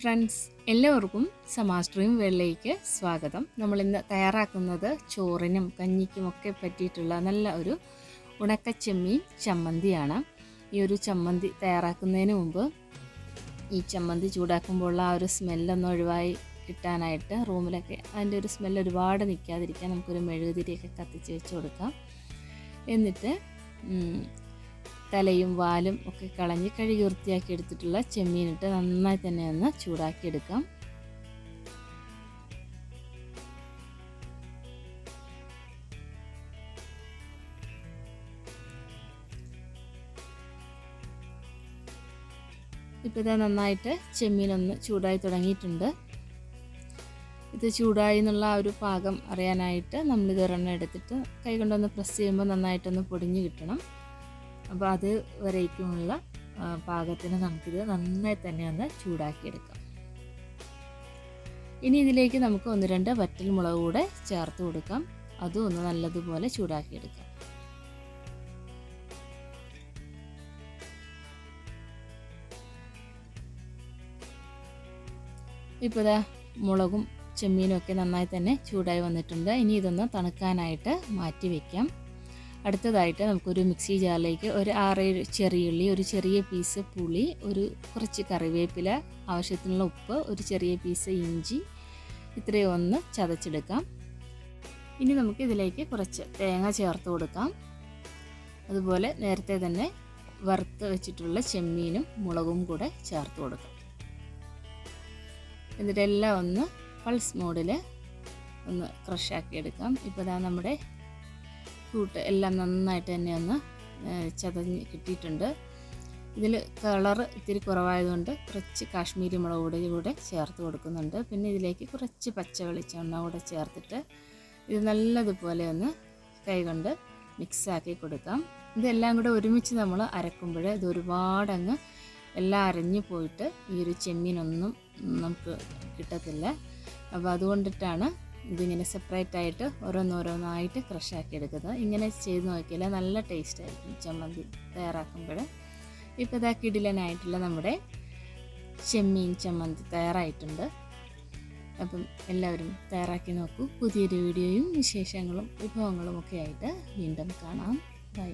Friends എല്ലാവർക്കും സമാസ്ട്രീം വെള്ളയിലേക്ക് സ്വാഗതം. നമ്മൾ ഇന്ന് തയ്യാറാക്കുന്നത് ചോറിനും കഞ്ഞിക്കും ഒക്കെ പറ്റിയിട്ടുള്ള നല്ല ഒരു ഉണക്കച്ചെമ്മീൻ ചമ്മന്തിയാണ്. ഈ ഒരു ചമ്മന്തി തയ്യാറാക്കുന്നതിന് മുമ്പ് ഈ ചമ്മന്തി ചൂടാക്കുമ്പോഴുള്ള ആ ഒരു സ്മെല്ലൊന്ന് ഒഴിവായി കിട്ടാനായിട്ട് റൂമിലൊക്കെ അതിന്റെ ഒരു സ്മെല്ല് ഒരുപാട് നിൽക്കാതിരിക്കാൻ നമുക്കൊരു മെഴുകുതിരിയൊക്കെ കത്തിച്ച് വെച്ച് കൊടുക്കാം. എന്നിട്ട് തലയും വാലും ഒക്കെ കളഞ്ഞ് കഴുകി വൃത്തിയാക്കി എടുത്തിട്ടുള്ള ചെമ്മീനിട്ട് നന്നായി തന്നെ ഒന്ന് ചൂടാക്കി എടുക്കാം ഇപ്പോൾ ഇതാ നന്നായിട്ട് ചെമ്മീനൊന്ന് ചൂടായി തുടങ്ങിയിട്ടുണ്ട്. ഇത് ചൂടായി എന്നുള്ള ആ ഒരു പാകം അറിയാനായിട്ട് നമ്മളിത് ഒരെണ്ണം എടുത്തിട്ട് കൈ കൊണ്ടൊന്ന് പ്രസ് ചെയ്യുമ്പോൾ നന്നായിട്ടൊന്ന് പൊടിഞ്ഞ് കിട്ടണം. അപ്പോൾ അത് വരേക്കുമുള്ള പാകത്തിന് നമുക്കിത് നന്നായി തന്നെ ഒന്ന് ചൂടാക്കിയെടുക്കാം. ഇനി ഇതിലേക്ക് നമുക്ക് ഒന്ന് രണ്ട് വറ്റൽ മുളക് കൂടെ ചേർത്ത് കൊടുക്കാം. അതും ഒന്ന് നല്ലതുപോലെ ചൂടാക്കിയെടുക്കാം. ഇപ്പോൾ ഇതാ മുളകും ചെമ്മീനും ഒക്കെ നന്നായി തന്നെ ചൂടായി വന്നിട്ടുണ്ട്. ഇനി ഇതൊന്ന് തണുക്കാനായിട്ട് മാറ്റി വയ്ക്കാം അടുത്തതായിട്ട് നമുക്കൊരു മിക്സി ജാറിലേക്ക് ഒരു ആറേഴ് ചെറിയുള്ളി ഒരു ചെറിയ പീസ് പുളി ഒരു കുറച്ച് കറിവേപ്പില ആവശ്യത്തിനുള്ള ഉപ്പ് ഒരു ചെറിയ പീസ് ഇഞ്ചി ഇത്രയും ഒന്ന് ചതച്ചെടുക്കാം. ഇനി നമുക്ക് ഇതിലേക്ക് കുറച്ച് തേങ്ങ ചേർത്ത് കൊടുക്കാം. അതുപോലെ നേരത്തെ തന്നെ വറുത്ത് വെച്ചിട്ടുള്ള ചെമ്മീനും മുളകും കൂടെ ചേർത്ത് കൊടുക്കാം. എന്നിട്ടെല്ലാം ഒന്ന് പൾസ് മോഡിൽ ഒന്ന് ക്രഷാക്കി എടുക്കാം. ഇപ്പോൾ ഇതാ നമ്മുടെ കൂട്ട് എല്ലാം നന്നായിട്ട് തന്നെ ഒന്ന് ചതഞ്ഞ് കിട്ടിയിട്ടുണ്ട്. ഇതിൽ കളറ് ഇത്തിരി കുറവായതുകൊണ്ട് കുറച്ച് കാശ്മീരി മുളക് പൊടി കൂടെ ചേർത്ത് കൊടുക്കുന്നുണ്ട്. പിന്നെ ഇതിലേക്ക് കുറച്ച് പച്ച വെളിച്ചെണ്ണ കൂടെ ചേർത്തിട്ട് ഇത് നല്ലതുപോലെ ഒന്ന് കൈകൊണ്ട് മിക്സാക്കി കൊടുക്കാം. ഇതെല്ലാം കൂടെ ഒരുമിച്ച് നമ്മൾ അരക്കുമ്പോൾ ഇത് ഒരുപാടങ്ങ് എല്ലാം അരഞ്ഞു പോയിട്ട് ഈ ഒരു ചെമ്മീനൊന്നും നമുക്ക് കിട്ടത്തില്ല. അപ്പോൾ അതുകൊണ്ടിട്ടാണ് ഇതിങ്ങനെ സെപ്പറേറ്റ് ആയിട്ട് ഓരോന്നോരോന്നായിട്ട് ക്രഷാക്കി എടുക്കുന്നത്. ഇങ്ങനെ ചെയ്ത് നോക്കിയാൽ നല്ല ടേസ്റ്റ് ആയിരിക്കും ചമ്മന്തി തയ്യാറാക്കുമ്പോൾ. ഇപ്പോൾ ഇതാ കിടിലനായിട്ടുള്ള നമ്മുടെ ചെമ്മീൻ ചമ്മന്തി തയ്യാറായിട്ടുണ്ട്. അപ്പം എല്ലാവരും തയ്യാറാക്കി നോക്കൂ. പുതിയൊരു വീഡിയോയും വിശേഷങ്ങളും വിഭവങ്ങളും ഒക്കെ ആയിട്ട് വീണ്ടും കാണാം. ബൈ